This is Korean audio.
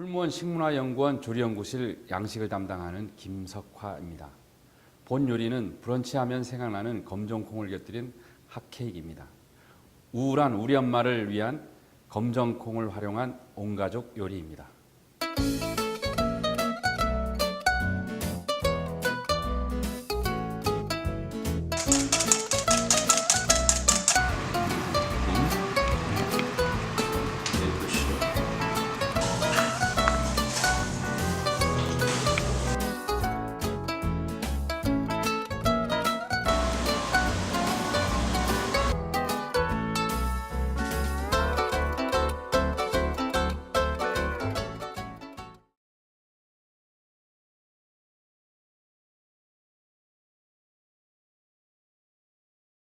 풀무원 식문화연구원 조리연구실 양식을 담당하는 김석화입니다. 본 요리는 브런치하면 생각나는 검정콩을 곁들인 핫케이크입니다. 우울한 우리 엄마를 위한 검정콩을 활용한 온가족 요리입니다.